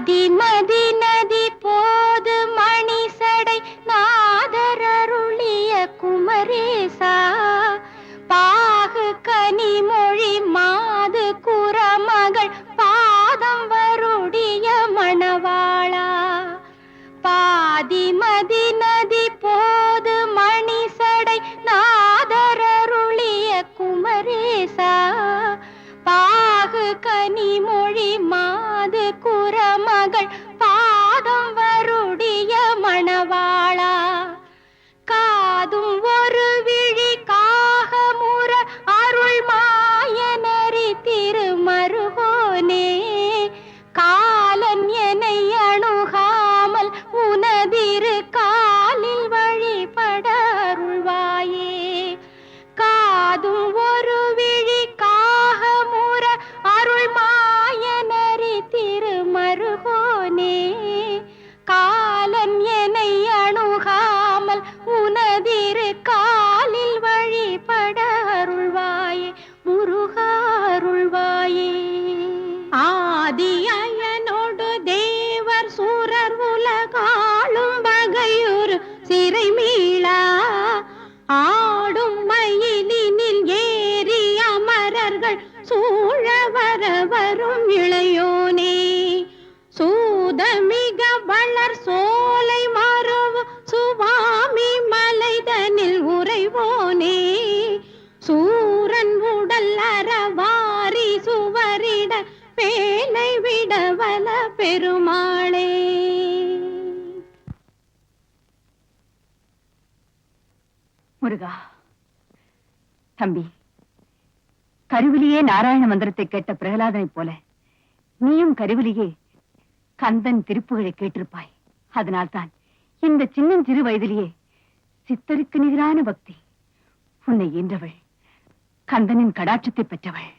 பாதிமதி நதி நதியாய் தம்பி. கருவிலேயே நாராயண மந்திரத்தை கேட்ட பிரகலாதனைப் போல நீயும் கருவிலேயே கந்தன் திருப்புகளை கேட்டிருப்பாய். அதனால்தான் இந்த சின்னஞ்சிறு வயதிலேயே சித்தருக்கு நிகரான பக்தி. உன்னை ஈன்றவள் கந்தனின் கடாட்சத்தை பெற்றவள்.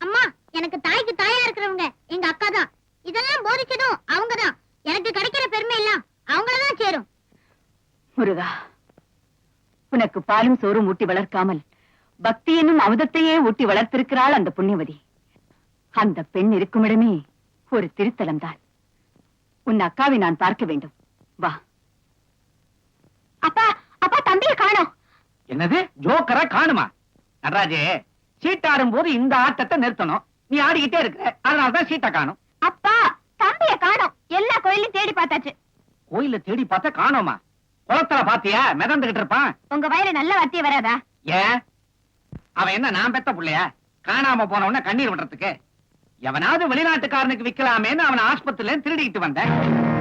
அம்மா எனக்கு தாய்க்கு தாயா இருக்கிறவங்க எங்க அக்கா தான். இதெல்லாம் போதிச்சதும் அவங்க தான். எனக்கு கிடைக்கிற பெருமை எல்லாம் அவங்களதான் சேரும். முருகா உனக்கு பாலும் சோறும் ஊட்டி வளர்க்காமல் பக்தி என்னும் அமுதத்தையே ஊட்டி வளர்த்திருக்கிறாள் அந்த புண்ணியவதி. அந்த பெண் இருக்குமிடமே ஒரு திருத்தலம் தான் உன் அக்காவை நான் பார்க்க வேண்டும். வா. அப்பா அப்பா தம்பியை காணோம். என்னது? ஜோக்கரா காணுமா? நடராஜே சீட்டாடும் போது இந்த ஆட்டத்தை நிறுத்தணும். நீ ஆடிக்கிட்டே இருக்கிற அதனாலதான் சீட்டை காணும். அப்பா தம்பியை காணோம். எல்லா கோயிலையும் தேடி பார்த்தாச்சு. கோயில தேடி பார்த்தா காணோமா? குளத்துல பாத்தியா? மிதந்துகிட்டு இருப்பான். உங்க வயிறு நல்ல வார்த்தையே வராதா? ஏன்? அவன் என்ன நான் பெத்த புள்ளையா? காணாம போன உடனே கண்ணீர் விடுறதுக்கு. எவனாவது வெளிநாட்டுக்காரனுக்கு விக்கலாமேன்னு அவன் ஆஸ்பத்திரில திருடிக்கிட்டு வந்தேன்.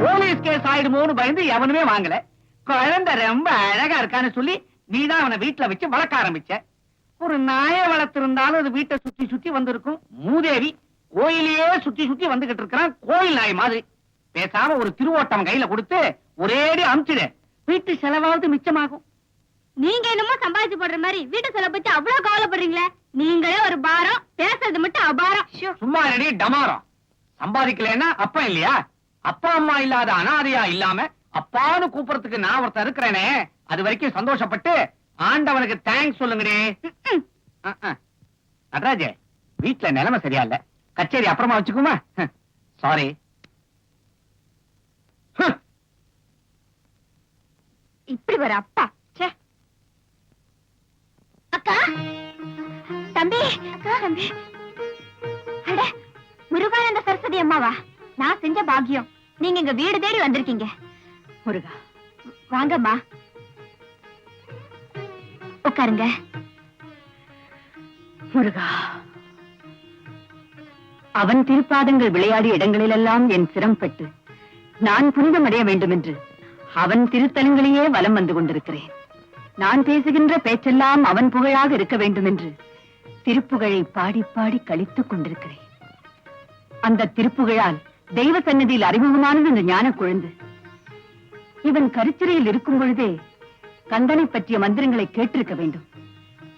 போலீஸ் கேஸ் ஆயிடுமோன்னு பயந்து எவனுமே வாங்கல. குழந்தை ரொம்ப அழகா இருக்கான்னு சொல்லி நீதான் அவனை வீட்டுல வச்சு வளர்க்க ஆரம்பிச்ச. ஒரு நாய வளர்த்திருந்தாலும் அது வீட்டை சுத்தி சுத்தி வந்திருக்கும். மூதேவி கோயிலையே சுத்தி சுத்தி வந்துகிட்டு இருக்கிறான். கோயில் நாய் மாதிரி. பேசாம ஒரு திருவோட்டம் கையில கொடுத்து ஒரேடி அமுச்சிடு. வீட்டு செலவாவது மிச்சமாகும். நீங்க என்னமோ சம்பாதிச்சு போடுற மாதிரி வீட்டு செலவு பத்தி அவ்வளவு கவலைப்படுறீங்களே? நீங்களே ஒரு பாரம் பேசுறது மட்டும் அபாரம். சும்மா ரெடி டமாரம். சம்பாதிக்கலைன்னா அப்பா இல்லையா? அப்பா அம்மா இல்லாத அனாதையா இல்லாம அப்பான்னு கூப்பிடறதுக்கு நான் ஒருத்தன் இருக்கிறேனே. அது வரைக்கும் சந்தோஷப்பட்டு ஆண்டவனுக்கு தேங்க்ஸ் சொல்லுங்கடி. நடராஜே வீட்டுல நிலைமை சரியா இல்ல. கச்சேரி அப்புறமா வச்சுக்குமா? சாரி இப்படி ஒரு அப்பா. அக்கா? தம்பி அக்கா. தம்பி அட முருகானந்த சரஸ்வதி அம்மாவா? நான் செஞ்ச பாக்கியம். நீங்க இங்க வீடு தேடி வந்திருக்கீங்க. முருகா வாங்கம்மா. உட்காருங்க. முருகா அவன் திருப்பாதங்கள் விளையாடிய இடங்களிலெல்லாம் என் சிரம் பட்டு. நான் புனிதமடைய வேண்டும் என்று அவன் திருத்தலங்களையே வலம் வந்து கொண்டிருக்கிறேன். நான் பேசுகின்ற பேச்செல்லாம் அவன் புகழாக இருக்க வேண்டும் என்று திருப்புகழை பாடி பாடி கழித்துக் கொண்டிருக்கிறேன். அந்த திருப்புகழால் தெய்வ சன்னதியில் அறிமுகமானது இந்த ஞான குழந்தை. இவன் கருச்சிறையில் இருக்கும் பொழுதே கந்தனை பற்றிய மந்திரங்களை கேட்டிருக்க வேண்டும்.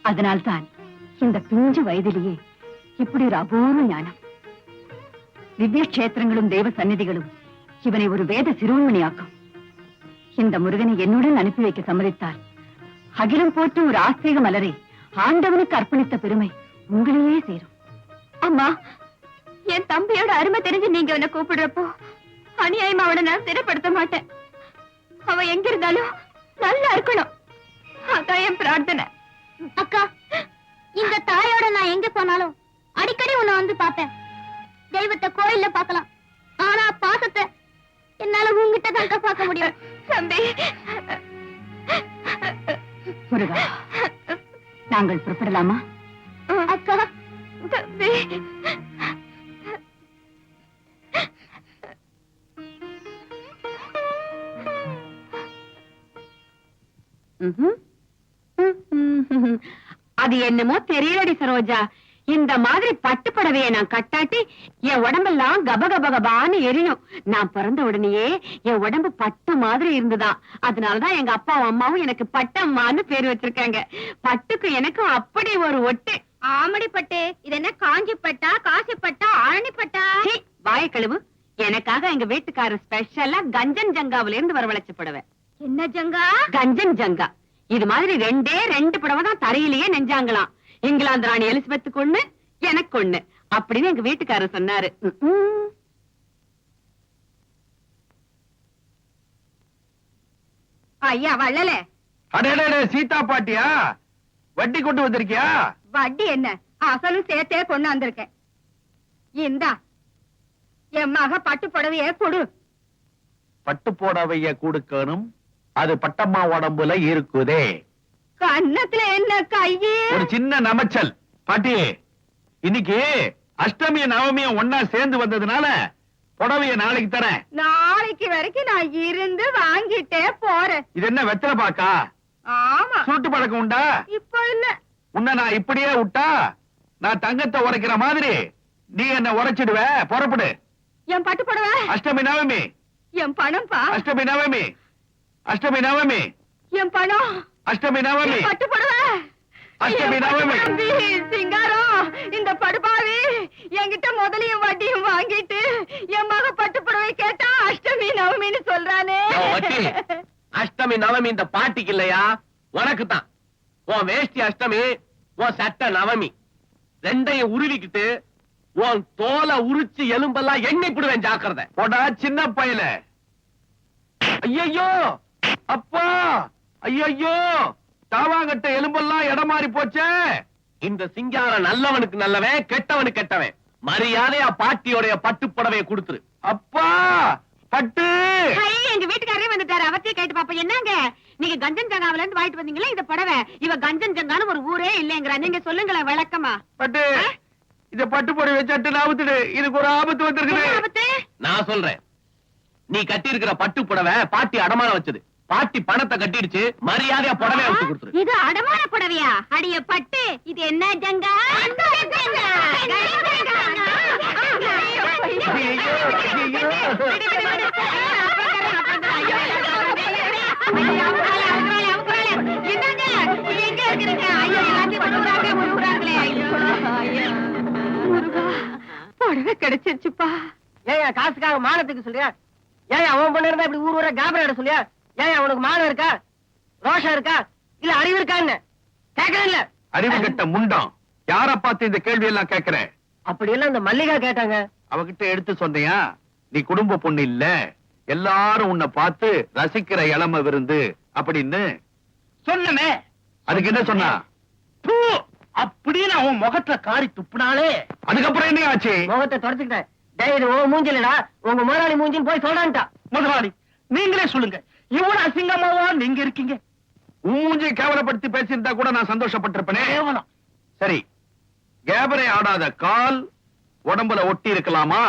அதனால்தான் இந்த பிஞ்சு வயதிலேயே இப்படி ஒரு அபூர்வ ஞானம். திவ்ய கஷேத்திரங்களும் தெய்வ சந்நிதிகளும் இவனை ஒரு வேத சிறுவன்மணியாக்கும். இந்த முருகனை என்னுடன் அனுப்பி வைக்க சம்மதித்தான் அகிலம் போட்டு ஒரு ஆஸ்திக மலரை ஆண்டவனுக்கு அர்ப்பணித்த பெருமை உங்களையே சேரும். அம்மா என் தம்பியோட அருமை தெரிஞ்சு நீங்க என்ன கூப்பிடுறப்போ அநியாயமா அவனை நான் சிறைப்படுத்த மாட்டேன். அவ எங்க இருந்தாலும் நல்லா இருக்கணும். அதான் என் பிரார்த்தனை. அக்கா இந்த தாயோட நான் எங்க போனாலும் அடிக்கடி உன்னை வந்து பாப்பேன் தெய்வத்தை கோயில்ல பார்க்கலாம். ஆனா பாசத்தை என்னால உங்ககிட்ட தான் பார்க்க முடியும். தம்பி நாங்கள் புறப்படலாமா? அக்கா தம்பி. அது என்னமோ தெரியலடி சரோஜா. இந்த மாதிரி பட்டு புடவைய நான் கட்டாட்டி என் உடம்பெல்லாம் கப கப கபான்னு எரியும். நான் பிறந்த உடனேயே என் உடம்பு பட்டு மாதிரி இருந்துதான் அதனாலதான் எங்க அப்பாவும் அம்மாவும் எனக்கு பட்டம்மான்னு பேர் வச்சிருக்காங்க. பட்டுக்கு எனக்கும் அப்படி ஒரு ஒட்டு. ஆமடி பட்டு. இது என்ன காஞ்சி பட்டா காசி பட்டா ஆரணி பட்டா? சீ, வாயை கழுவு. எனக்காக எங்க வீட்டுக்காரர் ஸ்பெஷலா கஞ்சன் ஜங்காவில இருந்து வரவழைச்ச புடவை. என்ன ஜங்கா? கஞ்சன் ஜங்கா. இது மாதிரி ரெண்டே ரெண்டு புடவை தான் தரையிலேயே நெஞ்சாங்களாம். இங்கிலாந்து ராணி எலிசபெத்துக்கு ஒண்ணு எனக்கு ஒண்ணு அப்படின்னு எங்க வீட்டுக்காரர் சொன்னாரு. ஐயா வள்ளல. சீதா பாட்டியா? வட்டி கொண்டு வந்திருக்கியா? வட்டி என்ன? அசலும் சேர்த்தே கொண்டு வந்திருக்கேன். இந்தா என் மக பட்டு புடவைய கொடு. பட்டு போடவைய கொடுக்கணும். அது பட்டம்மா உடம்புல இருக்குதே. கன்னத்துல என்ன கையே? ஒரு சின்ன நமைச்சல். பாட்டி இன்னைக்கு அஷ்டமிய நவமியும் ஒன்னா சேர்ந்து வந்ததுனால புடவைய நாளைக்கு தரேன். நாளைக்கு வரைக்கும் நான் இருந்து வாங்கிட்டே போறேன். இது என்ன வெத்தலை பாக்கா? ஆமா. சூட்டு பழக்கம் உண்டா? இப்போ இல்ல. உன்னை நான் இப்படியே விட்டா நான் தங்கத்தை உரைக்கிற மாதிரி நீ என்ன உரைச்சிடுவ புறப்படு. என் பட்டு புடவை? அஷ்டமி நவமி. என் பணம்ப்பா அஷ்டமி நவமி. அஷ்டமி நவமி. என் பணம். அஷ்டமி நவமி. பட்டு புடவை அஷ்டமி என் நவமி. தம்பி, சிங்காரம் இந்த படுபாவி என்கிட்ட முதலையும் வட்டியும் வாங்கிட்டு என் மக பட்டு புடவை கேட்டா அஷ்டமி நவமின்னு சொல்றானே. அஷ்டமி நவமி இந்த பாட்டிக்கு இல்லையா? உனக்கு தான் உன் வேஷ்டி அஷ்டமி உன் சட்ட நவமி. ரெண்டையும் உருவிக்கிட்டு உன் தோலை உரிச்சு எலும்பெல்லாம் எண்ணி போடுவேன் ஜாக்கிரதை. போடா சின்ன பயல ஐயோ அப்பா! ஐயோ தாவாங்கட்ட எலும்பெல்லாம் இடம் மாறி போச்சே. இந்த சிங்காரம் நல்லவனுக்கு நல்லவன் கெட்டவனுக்கு கெட்டவன். மரியாதையா பாட்டியோடைய பட்டு புடவையை கொடுத்துரு. அப்பா பட்டு. எங்க வீட்டுக்காரரே வந்துட்டாரு. அவத்தையும் கேட்டு பாப்பா என்னங்க? நீங்க கஞ்சன் ஜங்காவில இருந்து வாங்கிட்டு வந்தீங்களா? இந்த புடவை. இவ கஞ்சன் ஜங்கான்னு ஒரு ஊரே இல்லைங்கிறா. நீங்க சொல்லுங்களேன் விளக்கமா. பட்டு. இத பட்டு புடவை சட்டு நாவுத்துடு இதுக்கு ஒரு ஆபத்து ஆபத்து? நான் சொல்றேன். நீ கட்டி இருக்கிற பட்டு புடவை பாட்டி அடமானம் வச்சது. பாட்டி பணத்தை கட்டிடுச்சு மரியாதையா புடவைய வச்சு கொடுத்துரு. இது அடமான புடவையா? அடிய பட்டு இது என்ன ஜங்கா. புடவை கிடைச்சிருச்சுப்பா. ஏன் காசுக்காக மானத்துக்கு சொல்றியா? ஏன் அவன் பொண்ணு இருந்தா இப்படி ஊர் ஊரா காபரா சொல்லியா ஏன் அவனுக்கு மானம் இருக்கா? ரோஷம் இருக்கா? இல்ல அறிவு இருக்கான்னு? கேட்கறேன் இல்ல. அறிவு கட்ட முண்டம். யார பார்த்து இந்த கேள்வி எல்லாம் கேக்குற? அப்படி எல்லாம் இந்த மல்லிகா கேட்டாங்க. அவகிட்ட எடுத்து சொன்னியா? நீ குடும்ப பொண்ணு இல்ல. எல்லாரும் உன்னை பார்த்து ரசிக்கிற இளம விருந்து. அப்படின்னு. சொன்னமே. அதுக்கு என்ன சொன்னா? அப்படின்னு அவன் முகத்துல காரி துப்புனாலே. அதுக்கப்புறம் என்ன ஆச்சு? முகத்தை தொடச்சுக்கிட்டேன் டேய் இது உன் மூஞ்சிலடா. உங்க முதலாளி மூஞ்சின்னு போய் சொல்றான்ட்டா. முதலாளி நீங்களே சொல்லுங்க. இவ்வளவு அசிங்கமாவா நீங்க இருக்கீங்க? உன் மூஞ்சியை கேவலப்படுத்தி பேசியிருந்தா கூட நான் சந்தோஷப்பட்டிருப்பேனே. சரி கேபரை ஆடாத கால் உடம்புல ஒட்டி இருக்கலாமா?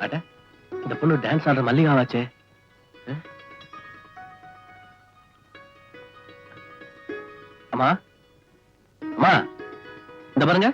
அட இந்த பொண்ணு டான்ஸ் ஆடுற மல்லிகாவாச்சே. அம்மா? அம்மா இந்த பாருங்க.